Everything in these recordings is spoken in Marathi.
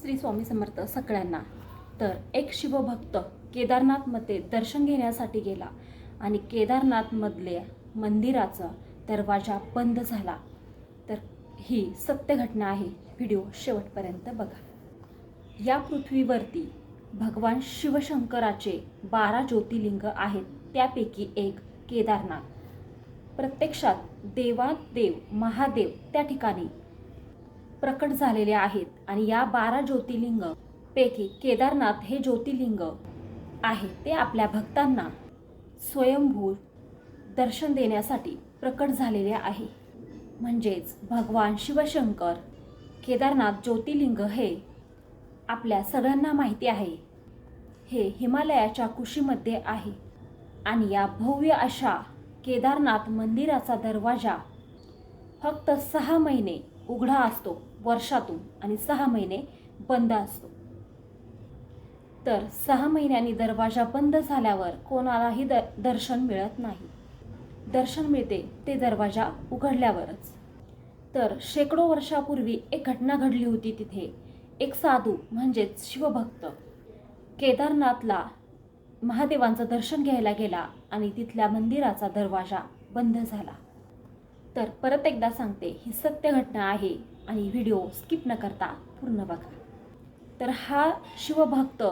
श्री स्वामी समर्थ सगळ्यांना. तर एक शिवभक्त केदारनाथमध्ये दर्शन घेण्यासाठी गेला आणि केदारनाथमधल्या मंदिराचा दरवाजा बंद झाला. तर ही सत्य घटना आहे. व्हिडिओ शेवटपर्यंत बघा. या पृथ्वीवरती भगवान शिवशंकराचे बारा ज्योतिर्लिंग आहेत. त्यापैकी एक केदारनाथ. प्रत्यक्षात देवादेव महादेव त्या ठिकाणी प्रकट झालेले आहेत आणि या बारा ज्योतिर्लिंग पैकी केदारनाथ हे ज्योतिर्लिंग आहे ते आपल्या भक्तांना स्वयंभू दर्शन देण्यासाठी प्रकट झालेले आहे. म्हणजेच भगवान शिवशंकर केदारनाथ ज्योतिर्लिंग हे आपल्या सगळ्यांना माहिती आहे. हे हिमालयाच्या कुशीमध्ये आहे आणि या भव्य अशा केदारनाथ मंदिराचा दरवाजा फक्त सहा महिने उघडा असतो वर्षातून आणि सहा महिने बंद असतो. तर सहा महिन्यांनी दरवाजा बंद झाल्यावर कोणालाही द दर्शन मिळत नाही. दर्शन मिळते ते दरवाजा उघडल्यावरच. तर शेकडो वर्षापूर्वी एक घटना घडली होती तिथे. एक साधू म्हणजेच शिवभक्त केदारनाथला महादेवांचं दर्शन घ्यायला गेला आणि तिथल्या मंदिराचा दरवाजा बंद झाला. तर परत एकदा सांगते ही सत्य घटना आहे आणि व्हिडिओ स्किप न करता पूर्ण बघा. तर हा शिवभक्त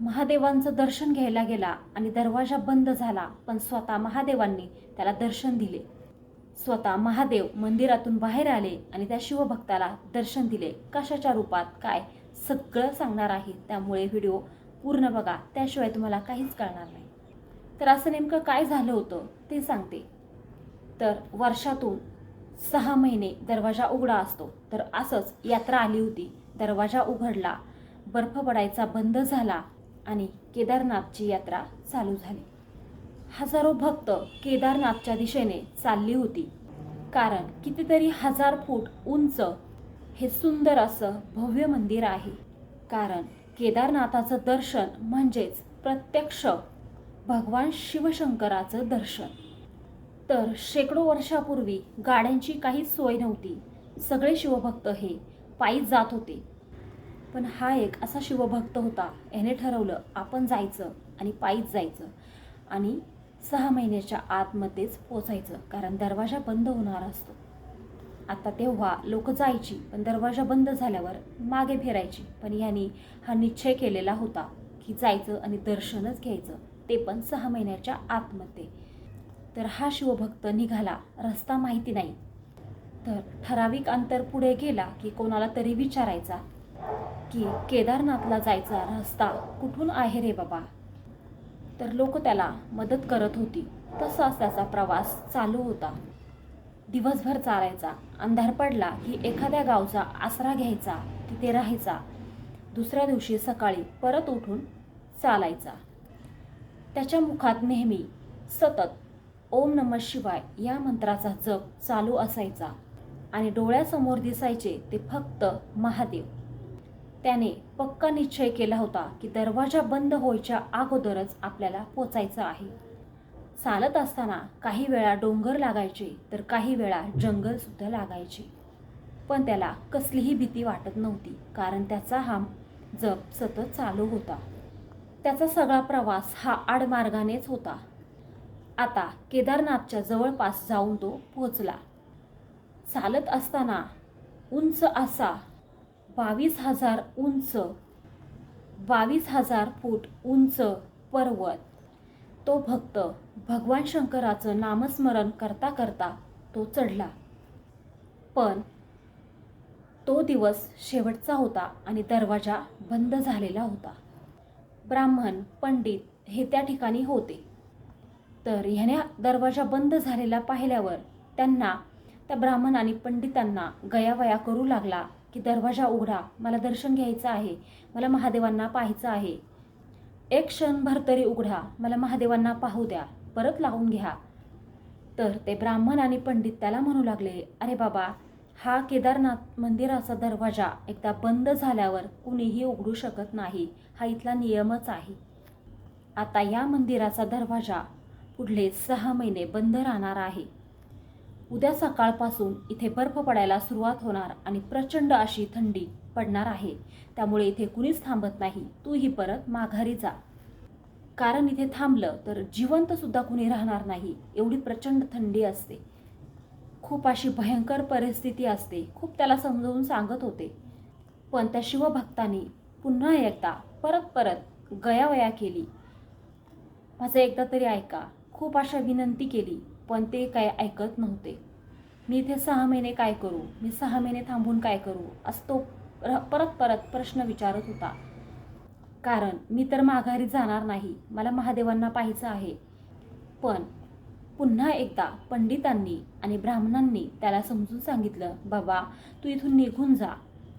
महादेवांचं दर्शन घ्यायला गेला आणि दरवाजा बंद झाला पण स्वतः महादेवांनी त्याला दर्शन दिले. स्वतः महादेव मंदिरातून बाहेर आले आणि त्या शिवभक्ताला दर्शन दिले. कशाच्या रूपात? काय? सगळं सांगणार आहे. त्यामुळे व्हिडिओ पूर्ण बघा. त्याशिवाय तुम्हाला काहीच कळणार नाही. तर असं नेमकं काय झालं होतं ते सांगते. तर वर्षातून सहा महिने दरवाजा उघडा असतो. तर असंच यात्रा आली होती. दरवाजा उघडला बर्फ पडायचा बंद झाला आणि केदारनाथची यात्रा चालू झाली. हजारो भक्त केदारनाथच्या दिशेने चालली होती. कारण कितीतरी हजार फूट उंच हे सुंदर असं भव्य मंदिर आहे. कारण केदारनाथाचं दर्शन म्हणजेच प्रत्यक्ष भगवान शिवशंकराचं दर्शन. तर शेकडो वर्षापूर्वी गाड्यांची काहीच सोय नव्हती. सगळे शिवभक्त हे पायीच जात होते. पण हा एक असा शिवभक्त होता याने ठरवलं आपण जायचं आणि पायीच जायचं आणि सहा महिन्याच्या आतमध्येच पोचायचं कारण दरवाजा बंद होणार असतो. आता तेव्हा लोक जायची पण दरवाजा बंद झाल्यावर मागे फिरायची पण यांनी हा निश्चय केलेला होता की जायचं आणि दर्शनच घ्यायचं ते पण सहा महिन्याच्या आतमध्ये. तर हा शिवभक्त निघाला. रस्ता माहिती नाही. तर ठराविक अंतर पुढे गेला की कोणाला तरी विचारायचा की केदारनाथला जायचा रस्ता कुठून आहे रे बाबा? तर लोक त्याला मदत करत होती. तसाच त्याचा प्रवास चालू होता. दिवसभर चालायचा. अंधार पडला की एखाद्या गावचा आसरा घ्यायचा तिथे राहायचा. दुसऱ्या दिवशी सकाळी परत उठून चालायचा. त्याच्या मुखात नेहमी सतत ओम नम शिवाय या मंत्राचा जप चालू असायचा आणि डोळ्यासमोर दिसायचे ते फक्त महादेव. त्याने पक्का निश्चय केला होता की दरवाजा बंद व्हायच्या अगोदरच आपल्याला पोचायचं आहे. चालत असताना काही वेळा डोंगर लागायचे तर काही वेळा जंगलसुद्धा लागायचे. पण त्याला कसलीही भीती वाटत नव्हती कारण त्याचा हा जप सतत चालू होता. त्याचा सगळा प्रवास हा आडमार्गानेच होता. आता केदारनाथच्या जवळपास जाऊन तो पोहोचला. चालत असताना उंच असा बावीस हजार उंच बावीस हजार फूट उंच पर्वत. तो भक्त भगवान शंकराचं नामस्मरण करता करता तो चढला. पण तो दिवस शेवटचा होता आणि दरवाजा बंद झालेला होता. ब्राह्मण पंडित हे त्या ठिकाणी होते. तर ह्याने दरवाजा बंद झालेला पाहिल्यावर त्यांना त्या ब्राह्मण आणि पंडितांना गयावया करू लागला की दरवाजा उघडा मला दर्शन घ्यायचं आहे मला महादेवांना पाहायचं आहे. एक क्षणभर तरी उघडा मला महादेवांना पाहू द्या परत लावून घ्या. तर ते ब्राह्मण आणि पंडित त्याला म्हणू लागले अरे बाबा हा केदारनाथ मंदिराचा दरवाजा एकदा बंद झाल्यावर कुणीही उघडू शकत नाही हा इथला नियमच आहे. आता या मंदिराचा दरवाजा पुढले सहा महिने बंद राहणार आहे. उद्या सकाळपासून इथे बर्फ पडायला सुरुवात होणार आणि प्रचंड अशी थंडी पडणार आहे. त्यामुळे इथे कुणीच थांबत नाही. तूही परत माघारी जा. कारण इथे थांबलं तर जिवंतसुद्धा कुणी राहणार नाही. एवढी प्रचंड थंडी असते. खूप अशी भयंकर परिस्थिती असते. खूप त्याला समजावून सांगत होते. पण त्या शिवभक्तांनी पुन्हा एकदा परत परत गयावया केली. माझं एकदा तरी ऐका. खूप अशा विनंती केली पण ते काय ऐकत नव्हते. मी इथे सहा महिने काय करू? मी सहा महिने थांबून काय करू? असं तो र- परत परत प्रश्न विचारत होता. कारण मी तर माघारी जाणार नाही मला महादेवांना पाहायचं आहे. पण पुन्हा एकदा पंडितांनी आणि ब्राह्मणांनी त्याला समजून सांगितलं बाबा तू इथून निघून जा.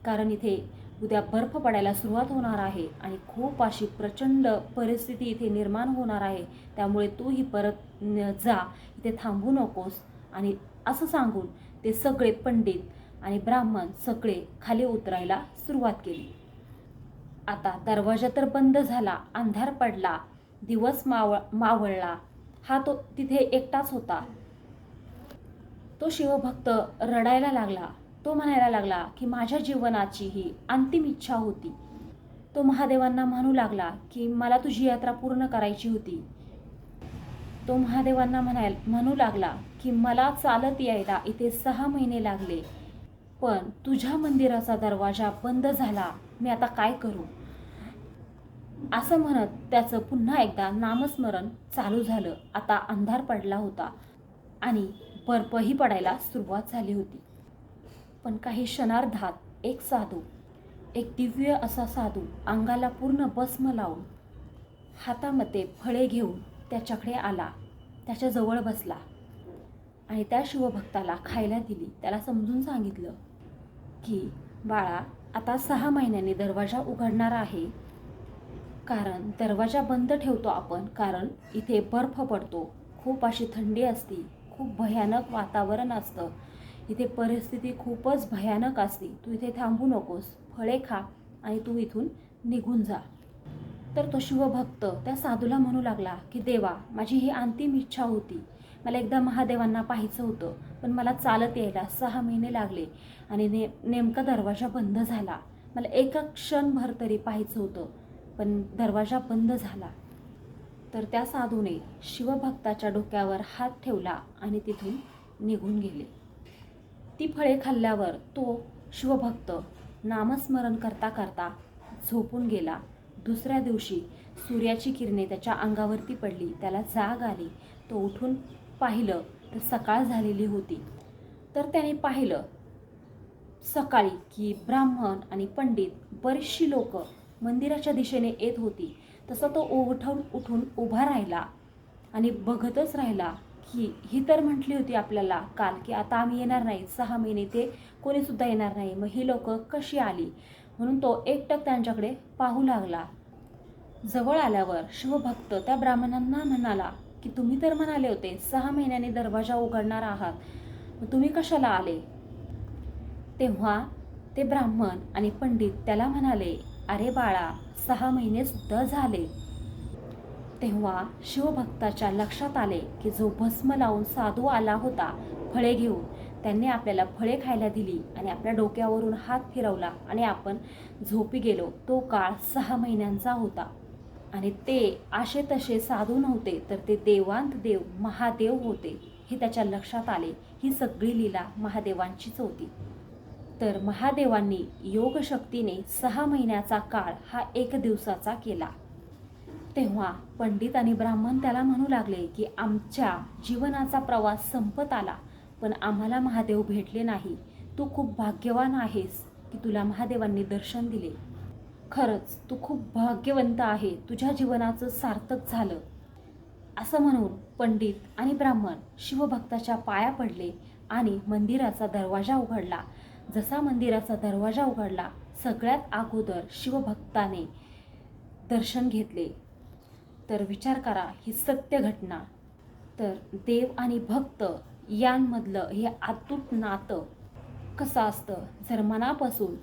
कारण इथे उद्या बर्फ पडायला सुरुवात होणार आहे आणि खूप अशी प्रचंड परिस्थिती इथे निर्माण होणार आहे. त्यामुळे तूही परत जा इथे थांबू नकोस. आणि असं सांगून ते सगळे पंडित आणि ब्राह्मण सगळे खाली उतरायला सुरुवात केली. आता दरवाजा तर बंद झाला अंधार पडला दिवस मावळ मावळला. हा तो तिथे एकटाच होता. तो शिवभक्त रडायला लागला. तो म्हणायला लागला की माझ्या जीवनाची ही अंतिम इच्छा होती. तो महादेवांना म्हणू लागला की मला तुझी यात्रा पूर्ण करायची होती. तो महादेवांना म्हणाय म्हणू लागला की मला चालत यायला इथे सहा महिने लागले पण तुझ्या मंदिराचा दरवाजा बंद झाला. मी आता काय करू? असं म्हणत त्याचं पुन्हा एकदा नामस्मरण चालू झालं. आता अंधार पडला होता आणि बर्फही पडायला सुरुवात झाली होती. पण काही क्षणार्धात एक साधू एक दिव्य असा साधू अंगाला पूर्ण भस्म लावून हातामध्ये फळे घेऊन त्याच्याकडे आला त्याच्याजवळ बसला आणि त्या शिवभक्ताला खायला दिली. त्याला समजून सांगितलं की बाळा आता सहा महिन्यांनी दरवाजा उघडणार आहे. कारण दरवाजा बंद ठेवतो आपण कारण इथे बर्फ पडतो. खूप अशी थंडी असती खूप भयानक वातावरण असतं. इथे परिस्थिती खूपच भयानक असते. तू इथे थांबू नकोस. फळे खा आणि तू इथून निघून जा. तर तो शिवभक्त त्या साधूला म्हणू लागला की देवा माझी ही अंतिम इच्छा होती. मला एकदा महादेवांना पाहायचं होतं पण मला चालत यायला सहा महिने लागले आणि ने नेमका दरवाजा बंद झाला. मला एका क्षणभर तरी पाहायचं होतं पण दरवाजा बंद झाला. तर त्या साधूने शिवभक्ताच्या डोक्यावर हात ठेवला आणि तिथून निघून गेले. ती फळे खाल्ल्यावर तो शिवभक्त नामस्मरण करता करता झोपून गेला. दुसऱ्या दिवशी सूर्याची किरणे त्याच्या अंगावरती पडली. त्याला जाग आली. तो उठून पाहिलं तर सकाळ झालेली होती. तर त्याने पाहिलं सकाळी की ब्राह्मण आणि पंडित बरीचशी लोक मंदिराच्या दिशेने येत होती. तसं तो उठून उठून उभा राहिला आणि बघतच राहिला की ही तर म्हटली होती आपल्याला काल की आता आम्ही येणार नाही सहा महिने ते कोणीसुद्धा येणार नाही. मग ही लोकं कशी आली? म्हणून तो एकटक त्यांच्याकडे पाहू लागला. जवळ आल्यावर शिवभक्त त्या ब्राह्मणांना म्हणाला की तुम्ही तर म्हणाले होते सहा महिन्याने दरवाजा उघडणार आहात. मग तुम्ही कशाला आले? तेव्हा ते ब्राह्मण आणि पंडित त्याला म्हणाले अरे बाळा सहा महिनेसुद्धा झाले. तेव्हा शिवभक्ताच्या लक्षात आले की जो भस्म लावून साधू आला होता फळे घेऊन त्यांनी आपल्याला फळे खायला दिली आणि आपल्या डोक्यावरून हात फिरवला आणि आपण झोपी गेलो. तो काळ सहा महिन्यांचा होता. आणि ते आशे तसे साधू नव्हते तर ते देवांत देव महादेव होते हे त्याच्या लक्षात आले. ही सगळी लीला महादेवांचीच होती. तर महादेवांनी योगशक्तीने सहा महिन्याचा काळ हा एक दिवसाचा केला. तेव्हा पंडित आणि ब्राह्मण त्याला म्हणू लागले की आमच्या जीवनाचा प्रवास संपत आला पण आम्हाला महादेव भेटले नाही. तू खूप भाग्यवान आहेस की तुला महादेवांनी दर्शन दिले. खरंच तू खूप भाग्यवंत आहे. तुझ्या जीवनाचं सार्थक झालं. असं म्हणून पंडित आणि ब्राह्मण शिवभक्ताच्या पाया पडले आणि मंदिराचा दरवाजा उघडला. जसा मंदिराचा दरवाजा उघडला सगळ्यात अगोदर शिवभक्ताने दर्शन घेतले. तर विचार करा ही सत्य घटना. तर देव आणि भक्त यांमधलं हे आतूट नातं कसं असतं? जर मनापासून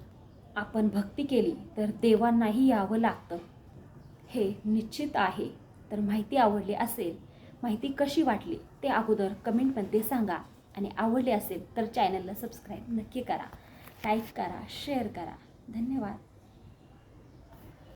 आपण भक्ती केली तर देवांनाही यावं लागतं. हे निश्चित आहे. तर माहिती आवडली असेल माहिती कशी वाटली ते अगोदर कमेंटमध्ये सांगा. आणि आवडली असेल तर चॅनलला सबस्क्राईब नक्की करा. लाईक करा शेअर करा. धन्यवाद.